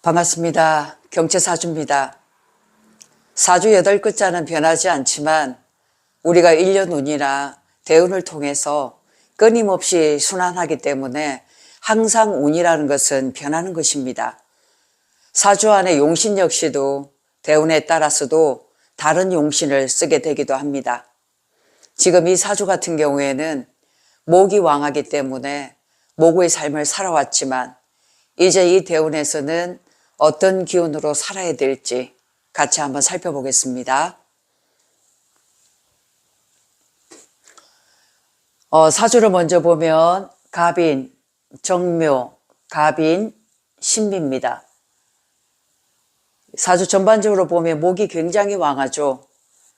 반갑습니다. 경채사주입니다. 사주 여덟 글자는 변하지 않지만 우리가 일년 운이나 대운을 통해서 끊임없이 순환하기 때문에 항상 운이라는 것은 변하는 것입니다. 사주 안에 용신 역시도 대운에 따라서도 다른 용신을 쓰게 되기도 합니다. 지금 이 사주 같은 경우에는 목이 왕하기 때문에 목의 삶을 살아왔지만 이제 이 대운에서는 어떤 기운으로 살아야 될지 같이 한번 살펴보겠습니다. 어, 사주를 먼저 보면 갑인, 정묘, 갑인, 신비입니다. 사주 전반적으로 보면 목이 굉장히 왕하죠.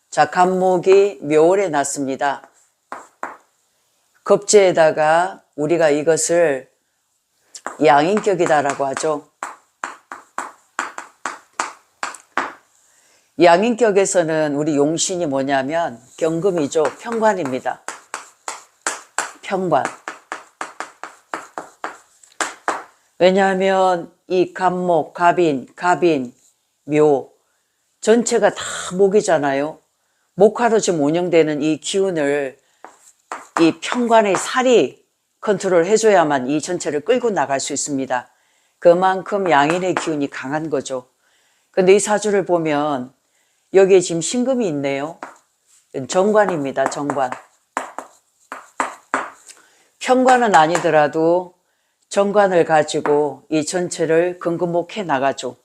자, 갑목이 묘월에 났습니다. 급제에다가 우리가 이것을 양인격이다라고 하죠. 양인격에서는 우리 용신이 뭐냐면 경금이죠. 평관입니다. 평관. 왜냐하면 이 갑목, 갑인, 갑인, 묘 전체가 다 목이잖아요. 목화로 지금 운영되는 이 기운을 이 평관의 살이 컨트롤 해줘야만 이 전체를 끌고 나갈 수 있습니다. 그만큼 양인의 기운이 강한 거죠. 근데 이 사주를 보면 여기에 지금 신금이 있네요. 정관입니다. 정관. 평관은 아니더라도 정관을 가지고 이 전체를 근근목해 나가죠.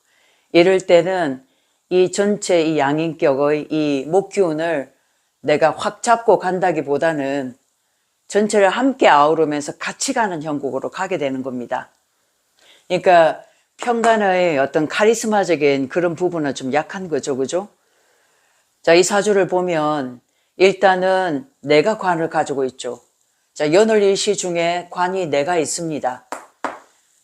이럴 때는 이 전체 이 양인격의 이 목기운을 내가 확 잡고 간다기보다는 전체를 함께 아우르면서 같이 가는 형국으로 가게 되는 겁니다. 그러니까 평간의 어떤 카리스마적인 그런 부분은 좀 약한 거죠, 그죠? 자, 이 사주를 보면 일단은 내가 관을 가지고 있죠. 자, 연월일시 중에 관이 내가 있습니다.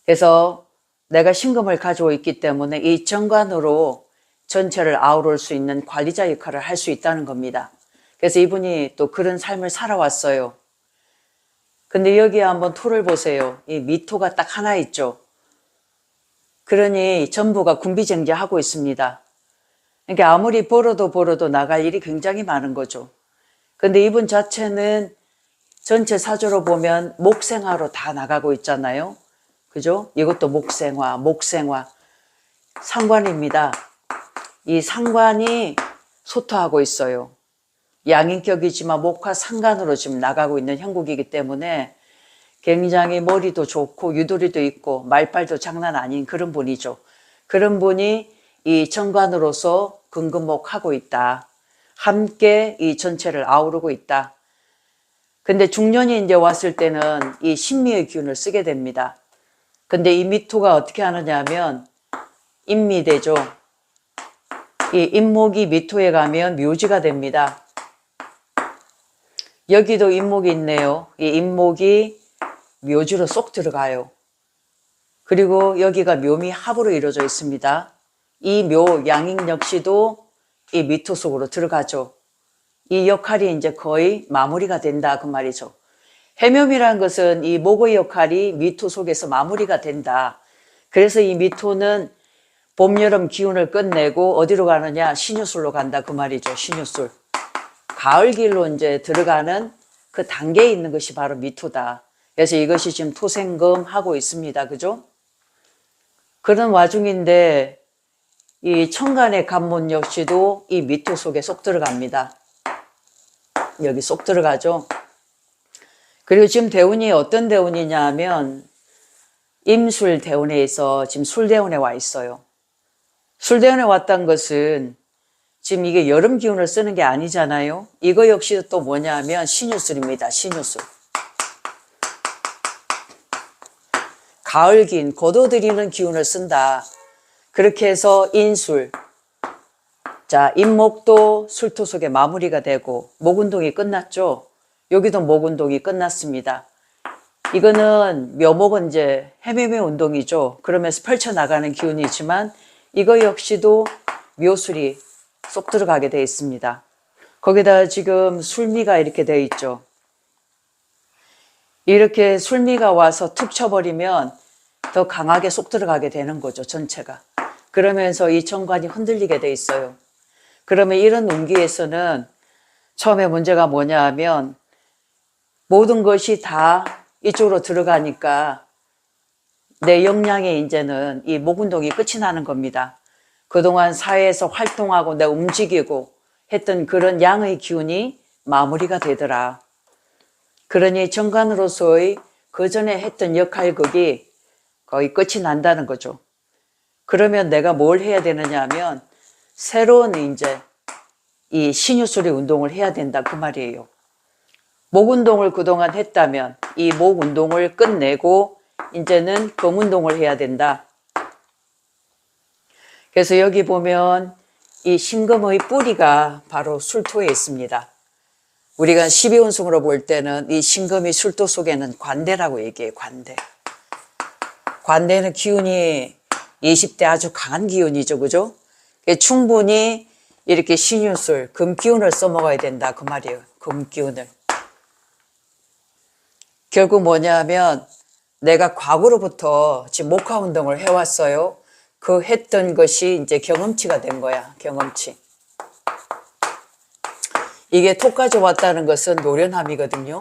그래서 내가 신금을 가지고 있기 때문에 이 정관으로 전체를 아우를 수 있는 관리자 역할을 할 수 있다는 겁니다. 그래서 이분이 또 그런 삶을 살아왔어요. 근데 여기에 한번 토를 보세요. 이 미토가 딱 하나 있죠. 그러니 전부가 군비쟁제하고 있습니다. 그러니까 아무리 벌어도 벌어도 나갈 일이 굉장히 많은 거죠. 근데 이분 자체는 전체 사주로 보면 목생화로 다 나가고 있잖아요. 그죠? 이것도 목생화, 목생화. 상관입니다. 이 상관이 소토하고 있어요. 양인격이지만 목화 상관으로 지금 나가고 있는 형국이기 때문에 굉장히 머리도 좋고 유도리도 있고 말빨도 장난 아닌 그런 분이죠. 그런 분이 이 정관으로서 근근목하고 있다. 함께 이 전체를 아우르고 있다. 근데 중년이 이제 왔을 때는 이 신미의 기운을 쓰게 됩니다. 근데 이 미토가 어떻게 하느냐 하면 인미되죠. 이 인목이 미토에 가면 묘지가 됩니다. 여기도 인목이 있네요. 이 인목이 묘지로 쏙 들어가요. 그리고 여기가 묘미 합으로 이루어져 있습니다. 이 묘 양인 역시도 이 미토 속으로 들어가죠. 이 역할이 이제 거의 마무리가 된다 그 말이죠. 해묘미라는 것은 이 목의 역할이 미토 속에서 마무리가 된다. 그래서 이 미토는 봄, 여름 기운을 끝내고 어디로 가느냐? 신유술로 간다 그 말이죠. 신유술. 가을 길로 이제 들어가는 그 단계에 있는 것이 바로 미토다. 그래서 이것이 지금 토생금 하고 있습니다. 그죠? 그런 와중인데 이 천간의 간문 역시도 이 미토 속에 쏙 들어갑니다. 여기 쏙 들어가죠. 그리고 지금 대운이 어떤 대운이냐 하면 임술 대운에서 지금 술 대운에 와 있어요. 술 대운에 왔다는 것은 지금 이게 여름 기운을 쓰는 게 아니잖아요. 이거 역시 또 뭐냐 하면 신유술입니다. 신유술. 가을 긴 고도드리는 기운을 쓴다. 그렇게 해서 인술. 자, 인목도 술토 속에 마무리가 되고 목 운동이 끝났죠. 여기도 목 운동이 끝났습니다. 이거는 묘목은 이제 해매매 운동이죠. 그러면서 펼쳐나가는 기운이지만 이거 역시도 묘술이 쏙 들어가게 되어 있습니다. 거기다 지금 술미가 이렇게 되어 있죠. 이렇게 술미가 와서 툭 쳐버리면 더 강하게 쏙 들어가게 되는 거죠, 전체가. 그러면서 이 정관이 흔들리게 돼 있어요. 그러면 이런 운기에서는 처음에 문제가 뭐냐 하면 모든 것이 다 이쪽으로 들어가니까 내 역량의 이제는 이 목운동이 끝이 나는 겁니다. 그동안 사회에서 활동하고 내 움직이고 했던 그런 양의 기운이 마무리가 되더라. 그러니 정관으로서의 그 전에 했던 역할극이 거의 끝이 난다는 거죠. 그러면 내가 뭘 해야 되느냐 하면 새로운 이제 이 신유술의 운동을 해야 된다 그 말이에요. 목 운동을 그동안 했다면 이 목 운동을 끝내고 이제는 검 운동을 해야 된다. 그래서 여기 보면 이 신금의 뿌리가 바로 술토에 있습니다. 우리가 12운승으로 볼 때는 이 신금이 술토 속에는 관대라고 얘기해요. 관대. 관대는 기운이 20대 아주 강한 기운이죠. 그죠? 충분히 이렇게 신유술, 금 기운을 써먹어야 된다. 그 말이에요. 금 기운을. 결국 뭐냐면 내가 과거로부터 지금 목화 운동을 해왔어요. 그 했던 것이 이제 경험치가 된 거야. 경험치. 이게 톡까지 왔다는 것은 노련함이거든요.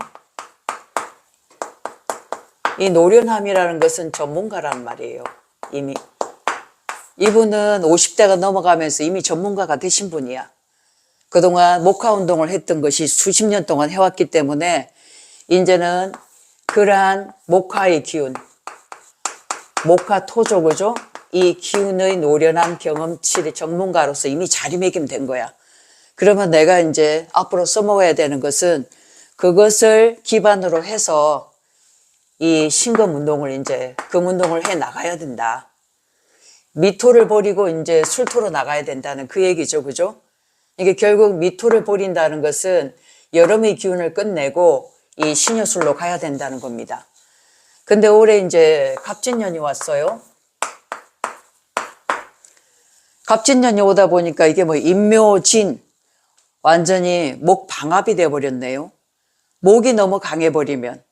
이 노련함이라는 것은 전문가란 말이에요. 이미. 이분은 50대가 넘어가면서 이미 전문가가 되신 분이야. 그동안 목화 운동을 했던 것이 수십 년 동안 해왔기 때문에 이제는 그러한 목화의 기운, 목화 토조 그죠? 이 기운의 노련한 경험치의 전문가로서 이미 자리매김된 거야. 그러면 내가 이제 앞으로 써먹어야 되는 것은 그것을 기반으로 해서 이 신금 운동을 이제 금 운동을 해 나가야 된다. 미토를 버리고 이제 술토로 나가야 된다는 그 얘기죠. 그죠? 이게 결국 미토를 버린다는 것은 여름의 기운을 끝내고 이 신유술로 가야 된다는 겁니다. 근데 올해 이제 갑진년이 왔어요. 갑진년이 오다 보니까 이게 뭐 인묘진 완전히 목 방압이 돼 버렸네요. 목이 너무 강해 버리면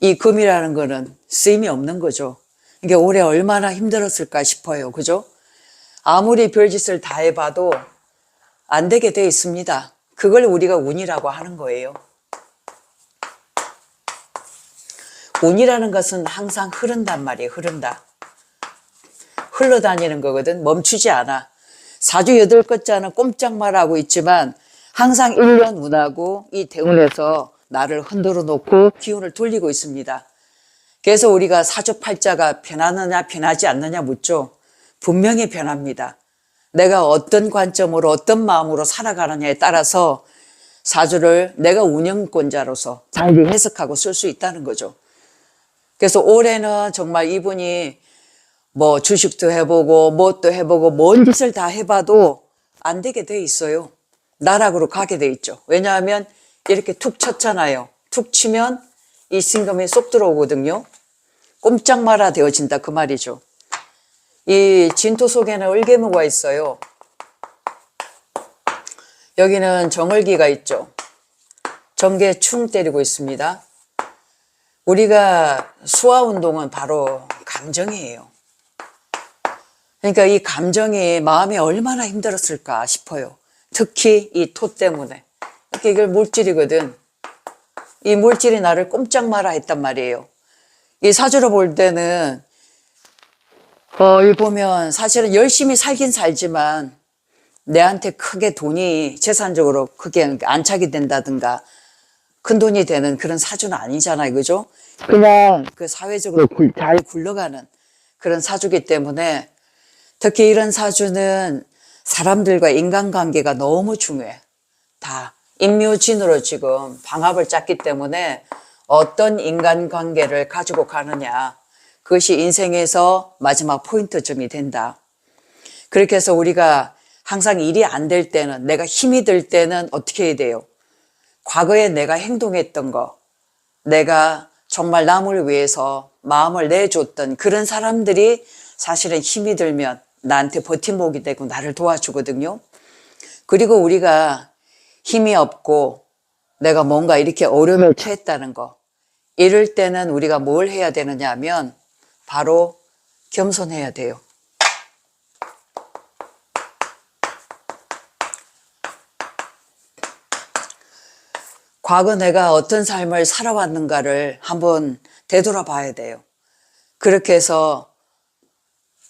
이 금이라는 거는 쓰임이 없는 거죠. 이게 올해 얼마나 힘들었을까 싶어요. 그죠? 아무리 별짓을 다 해봐도 안 되게 돼 있습니다. 그걸 우리가 운이라고 하는 거예요. 운이라는 것은 항상 흐른단 말이에요. 흐른다. 흘러다니는 거거든. 멈추지 않아. 사주 여덟 끝자는 꼼짝 말하고 있지만 항상 1년 운하고 이 대운에서 나를 흔들어 놓고 기운을 돌리고 있습니다. 그래서 우리가 사주팔자가 변하느냐 변하지 않느냐 묻죠. 분명히 변합니다. 내가 어떤 관점으로 어떤 마음으로 살아가느냐에 따라서 사주를 내가 운영권자로서 잘 해석하고 쓸 수 있다는 거죠. 그래서 올해는 정말 이분이 뭐 주식도 해보고 뭣도 해보고 뭔 짓을 다 해봐도 안 되게 돼 있어요. 나락으로 가게 돼 있죠. 왜냐하면 이렇게 툭 쳤잖아요. 툭 치면 이 신금이 쏙 들어오거든요. 꼼짝 말아 되어진다 그 말이죠. 이 진토 속에는 을개무가 있어요. 여기는 정을기가 있죠. 정계 충 때리고 있습니다. 우리가 수화 운동은 바로 감정이에요. 그러니까 이 감정이 마음이 얼마나 힘들었을까 싶어요. 특히 이 토 때문에. 이걸 물질이거든. 이 물질이 나를 꼼짝 마라 했단 말이에요. 이 사주로 볼 때는 어, 이 보면 사실은 열심히 살긴 살지만 내한테 크게 돈이 재산적으로 크게 안착이 된다든가 큰 돈이 되는 그런 사주는 아니잖아요. 그죠? 그냥 그 사회적으로 굴- 잘 굴러가는 그런 사주기 때문에 특히 이런 사주는 사람들과 인간관계가 너무 중요해. 다 인묘진으로 지금 방합을 짰기 때문에 어떤 인간관계를 가지고 가느냐. 그것이 인생에서 마지막 포인트점이 된다. 그렇게 해서 우리가 항상 일이 안 될 때는 내가 힘이 들 때는 어떻게 해야 돼요? 과거에 내가 행동했던 거, 내가 정말 남을 위해서 마음을 내줬던 그런 사람들이 사실은 힘이 들면 나한테 버팀목이 되고 나를 도와주거든요. 그리고 우리가 힘이 없고 내가 뭔가 이렇게 어려움을 처했다는 거. 이럴 때는 우리가 뭘 해야 되느냐 하면 바로 겸손해야 돼요. 과거 내가 어떤 삶을 살아왔는가를 한번 되돌아봐야 돼요. 그렇게 해서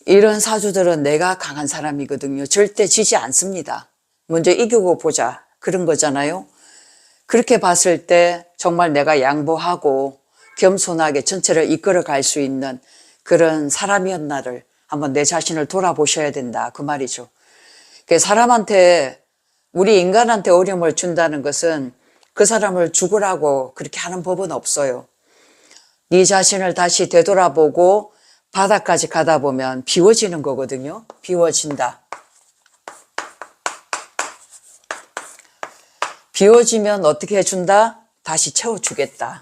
이런 사주들은 내가 강한 사람이거든요. 절대 지지 않습니다. 먼저 이기고 보자. 그런 거잖아요. 그렇게 봤을 때 정말 내가 양보하고 겸손하게 전체를 이끌어 갈 수 있는 그런 사람이었나를 한번 내 자신을 돌아보셔야 된다. 그 말이죠. 그 사람한테, 우리 인간한테 어려움을 준다는 것은 그 사람을 죽으라고 그렇게 하는 법은 없어요. 네 자신을 다시 되돌아보고 바닥까지 가다 보면 비워지는 거거든요. 비워진다. 비워지면 어떻게 해준다? 다시 채워주겠다.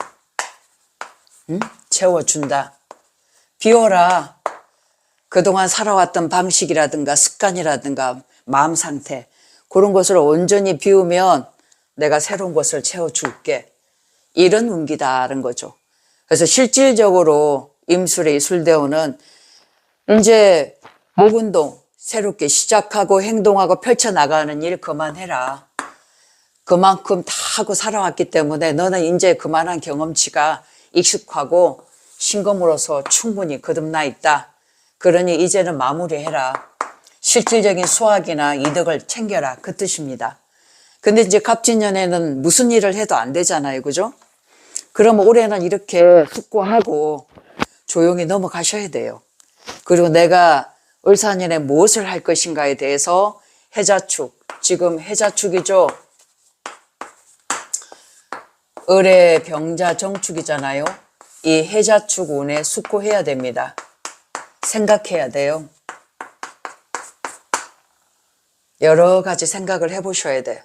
응? 채워준다. 비워라. 그동안 살아왔던 방식이라든가 습관이라든가 마음 상태 그런 것을 온전히 비우면 내가 새로운 것을 채워줄게. 이런 운기다는 거죠. 그래서 실질적으로 임술의 술대오는 이제 목운동 새롭게 시작하고 행동하고 펼쳐나가는 일 그만해라. 그만큼 다 하고 살아왔기 때문에 너는 이제 그만한 경험치가 익숙하고 신검으로서 충분히 거듭나 있다. 그러니 이제는 마무리해라. 실질적인 수확이나 이득을 챙겨라. 그 뜻입니다. 근데 이제 갑진년에는 무슨 일을 해도 안 되잖아요. 그죠? 그럼 올해는 이렇게 숙고하고 조용히 넘어가셔야 돼요. 그리고 내가 을사년에 무엇을 할 것인가에 대해서 해자축, 지금 해자축이죠. 을의 병자 정축이잖아요. 이 해자축 운에 숙고해야 됩니다. 생각해야 돼요. 여러 가지 생각을 해보셔야 돼.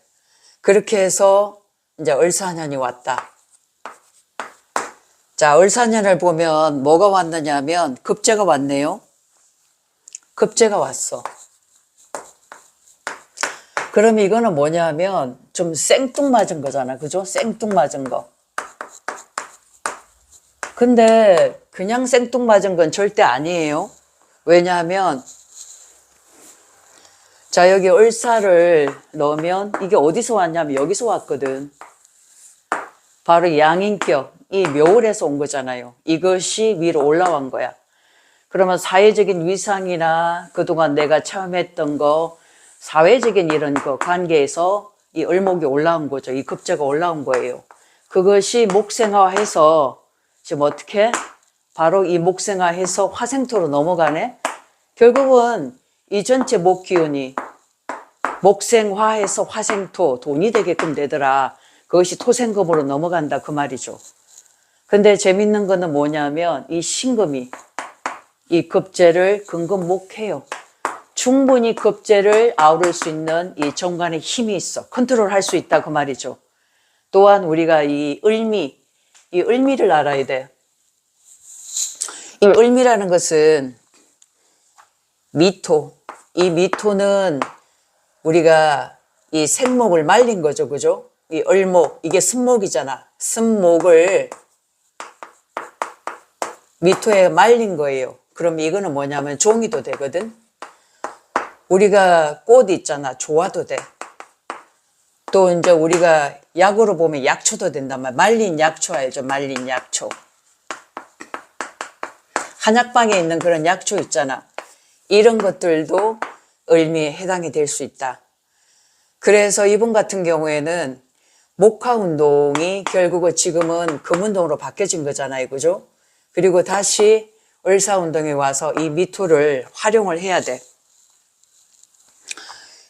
그렇게 해서 이제 을사년이 왔다. 자, 을사년을 보면 뭐가 왔느냐면 급제가 왔네요. 급제가 왔어. 그럼 이거는 뭐냐면 좀 생뚱맞은 거잖아. 그죠? 생뚱맞은 거. 근데 그냥 생뚱맞은 건 절대 아니에요. 왜냐하면 자 여기 을사를 넣으면 이게 어디서 왔냐면 여기서 왔거든. 바로 양인격, 이 묘을에서 온 거잖아요. 이것이 위로 올라온 거야. 그러면 사회적인 위상이나 그동안 내가 체험했던 거, 사회적인 이런 거 관계에서 이 을목이 올라온 거죠. 이 급제가 올라온 거예요. 그것이 목생화해서 지금 어떻게? 바로 이 목생화해서 화생토로 넘어가네? 결국은 이 전체 목 기운이 목생화해서 화생토, 돈이 되게끔 되더라. 그것이 토생금으로 넘어간다. 그 말이죠. 근데 재밌는 거는 뭐냐면 이 신금이 이 급제를 근금목해요. 충분히 급제를 아우를 수 있는 이 정관의 힘이 있어. 컨트롤 할 수 있다. 그 말이죠. 또한 우리가 이 을미, 이 을미를 알아야 돼. 이 을미라는 것은 미토. 이 미토는 우리가 이 생목을 말린 거죠. 그죠? 이 을목, 이게 쓴목이잖아. 쓴목을 미토에 말린 거예요. 그럼 이거는 뭐냐면 종이도 되거든. 우리가 꽃 있잖아. 좋아도 돼. 또 이제 우리가 약으로 보면 약초도 된단 말이야. 말린 약초 알죠? 말린 약초. 한약방에 있는 그런 약초 있잖아. 이런 것들도 을미에 해당이 될 수 있다. 그래서 이분 같은 경우에는 목화 운동이 결국은 지금은 금 운동으로 바뀌어진 거잖아요. 그죠? 그리고 다시 을사 운동에 와서 이 미토를 활용을 해야 돼.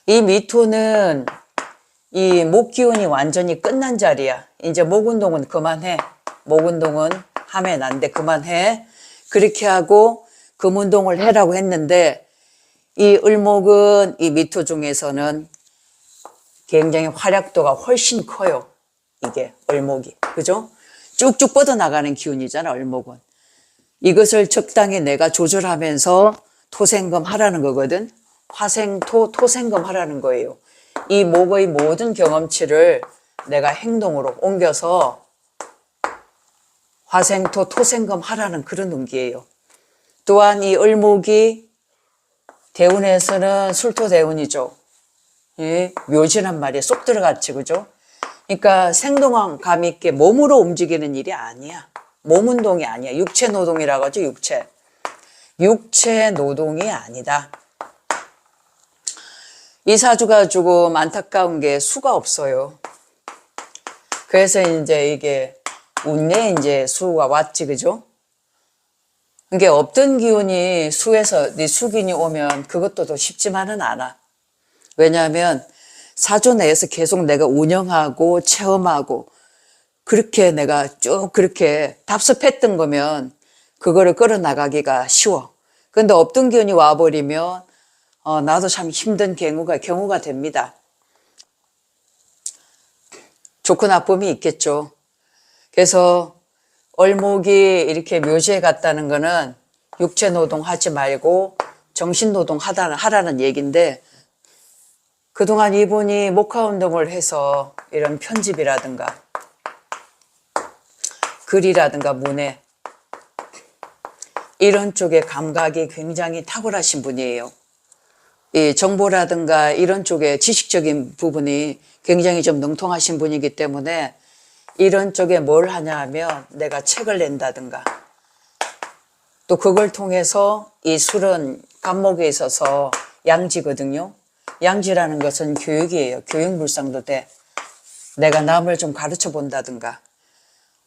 이 미토는 이 목 기운이 완전히 끝난 자리야. 이제 목 운동은 그만해. 목 운동은 하면 안 돼. 그만해. 그렇게 하고 금 운동을 해라고 했는데 이 을목은 이 미토 중에서는 굉장히 활약도가 훨씬 커요. 이게 을목이. 그죠? 쭉쭉 뻗어나가는 기운이잖아, 을목은. 이것을 적당히 내가 조절하면서 토생금 하라는 거거든. 화생토, 토생금 하라는 거예요. 이 목의 모든 경험치를 내가 행동으로 옮겨서 화생토, 토생금 하라는 그런 운기예요. 또한 이 을목이 대운에서는 술토 대운이죠. 예, 묘지란 말이에 쏙 들어갔지, 그죠? 그러니까 생동감 감 있게 몸으로 움직이는 일이 아니야. 몸 운동이 아니야. 육체 노동이라고 하죠, 육체. 육체 노동이 아니다. 이 사주가 조금 안타까운 게 수가 없어요. 그래서 이제 이게 운에 이제 수가 왔지, 그죠? 이게 없던 기운이 수에서 네 수균이 오면 그것도 더 쉽지만은 않아. 왜냐하면 사주 내에서 계속 내가 운영하고 체험하고 그렇게 내가 쭉 그렇게 답습했던 거면 그거를 끌어나가기가 쉬워. 근데 없던 기운이 와버리면 어, 나도 참 힘든 경우가 경우가 됩니다. 좋고 나쁨이 있겠죠. 그래서 얼목이 이렇게 묘지에 갔다는 거는 육체 노동 하지 말고 정신 노동 하다는 하라는 얘기인데 그동안 이분이 목화 운동을 해서 이런 편집이라든가 글이라든가 문해 이런 쪽에 감각이 굉장히 탁월하신 분이에요. 이 정보라든가 이런 쪽에 지식적인 부분이 굉장히 좀 능통하신 분이기 때문에 이런 쪽에 뭘 하냐 하면 내가 책을 낸다든가 또 그걸 통해서 이 술은 감목에 있어서 양지거든요. 양지라는 것은 교육이에요. 교육물상도 돼. 내가 남을 좀 가르쳐 본다든가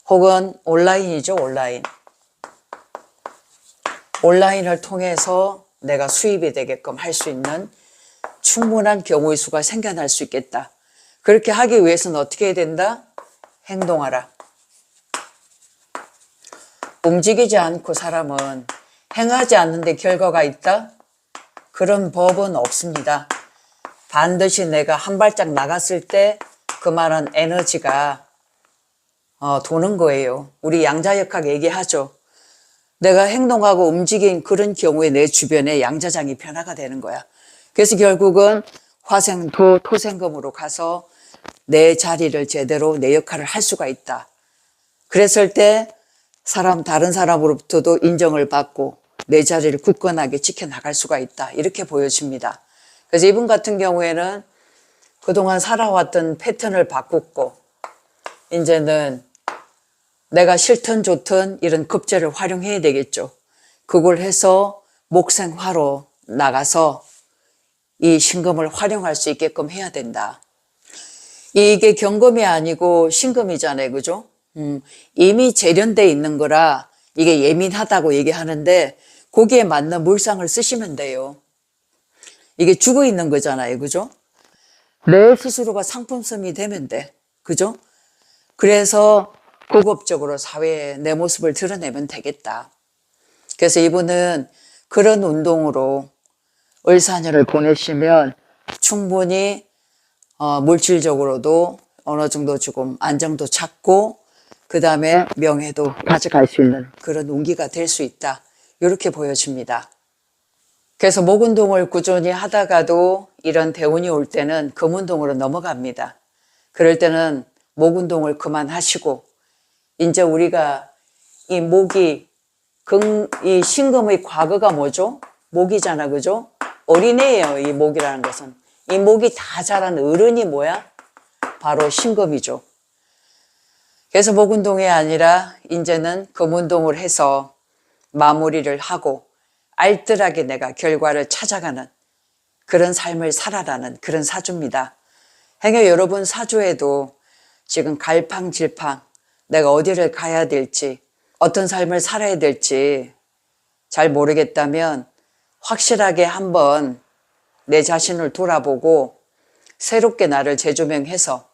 혹은 온라인이죠, 온라인. 온라인을 통해서 내가 수입이 되게끔 할 수 있는 충분한 경우의 수가 생겨날 수 있겠다. 그렇게 하기 위해서는 어떻게 해야 된다? 행동하라. 움직이지 않고 사람은 행하지 않는데 결과가 있다? 그런 법은 없습니다. 반드시 내가 한 발짝 나갔을 때 그만한 에너지가 어, 도는 거예요. 우리 양자역학 얘기하죠. 내가 행동하고 움직인 그런 경우에 내 주변에 양자장이 변화가 되는 거야. 그래서 결국은 화생토, 토생금으로 가서 내 자리를 제대로 내 역할을 할 수가 있다. 그랬을 때 사람, 다른 사람으로부터도 인정을 받고 내 자리를 굳건하게 지켜나갈 수가 있다. 이렇게 보여집니다. 그래서 이분 같은 경우에는 그동안 살아왔던 패턴을 바꿨고, 이제는 내가 싫든 좋든 이런 급제를 활용해야 되겠죠. 그걸 해서 목생화로 나가서 이 신금을 활용할 수 있게끔 해야 된다. 이게 경금이 아니고 신금이잖아요. 그죠? 음, 이미 재련돼 있는 거라 이게 예민하다고 얘기하는데 거기에 맞는 물상을 쓰시면 돼요. 이게 죽어 있는 거잖아요. 그죠? 내 스스로가 상품성이 되면 돼. 그죠? 그래서 고급적으로 사회에 내 모습을 드러내면 되겠다. 그래서 이분은 그런 운동으로 을사년을 보내시면 충분히 어, 물질적으로도 어느 정도 조금 안정도 찾고 그 다음에 명예도 가져갈 수 있는 그런 운기가 될 수 있다. 이렇게 보여집니다. 그래서 목운동을 꾸준히 하다가도 이런 대운이 올 때는 금운동으로 넘어갑니다. 그럴 때는 목운동을 그만하시고 이제 우리가 이 목이 금, 이 신금의 과거가 뭐죠? 목이잖아, 그죠? 어린애예요, 이 목이라는 것은. 이 목이 다 자란 어른이 뭐야? 바로 신금이죠. 그래서 목운동이 아니라 이제는 금운동을 해서 마무리를 하고 알뜰하게 내가 결과를 찾아가는 그런 삶을 살아라는 그런 사주입니다. 행여 여러분 사주에도 지금 갈팡질팡 내가 어디를 가야 될지 어떤 삶을 살아야 될지 잘 모르겠다면 확실하게 한번 내 자신을 돌아보고 새롭게 나를 재조명해서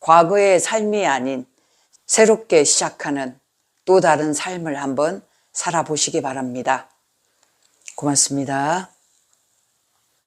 과거의 삶이 아닌 새롭게 시작하는 또 다른 삶을 한번 살아보시기 바랍니다. 고맙습니다.